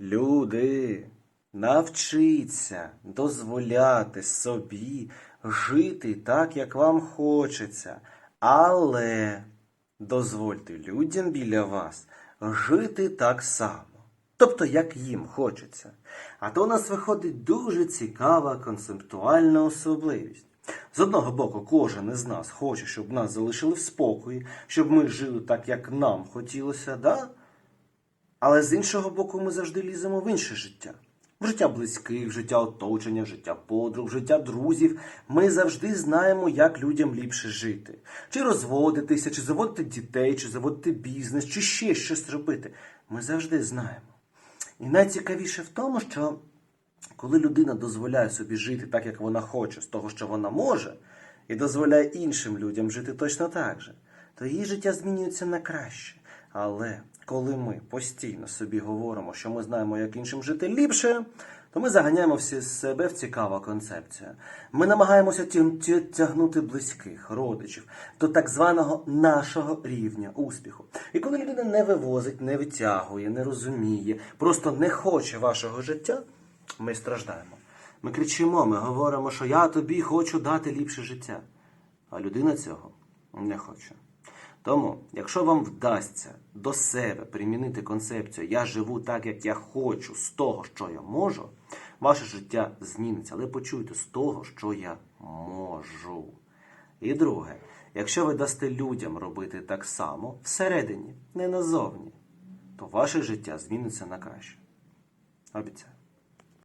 Люди, навчіться дозволяти собі жити так, як вам хочеться, але дозвольте людям біля вас жити так само. Тобто, як їм хочеться. А то у нас виходить дуже цікава концептуальна особливість. З одного боку, кожен із нас хоче, щоб нас залишили в спокої, щоб ми жили так, як нам хотілося, да? Але з іншого боку, ми завжди ліземо в інше життя. В життя близьких, в життя оточення, в життя подруг, в життя друзів. Ми завжди знаємо, як людям ліпше жити. Чи розводитися, чи заводити дітей, чи заводити бізнес, чи ще щось робити. Ми завжди знаємо. І найцікавіше в тому, що коли людина дозволяє собі жити так, як вона хоче, з того, що вона може, і дозволяє іншим людям жити точно так же, то її життя змінюється на краще. Але коли ми постійно собі говоримо, що ми знаємо, як іншим жити ліпше, то ми заганяємо всі себе в цікаву концепцію. Ми намагаємося тя- тя- тягнути близьких, родичів до так званого нашого рівня успіху. І коли людина не вивозить, не витягує, не розуміє, просто не хоче вашого життя, ми страждаємо. Ми кричимо, ми говоримо, що я тобі хочу дати ліпше життя. А людина цього не хоче. Тому, якщо вам вдасться до себе примінити концепцію Я живу так, як я хочу, з того, що я можу, ваше життя зміниться. Але почуйте з того, що я можу. І друге, якщо ви дасте людям робити так само всередині, не назовні, то ваше життя зміниться на краще. Обіцяю.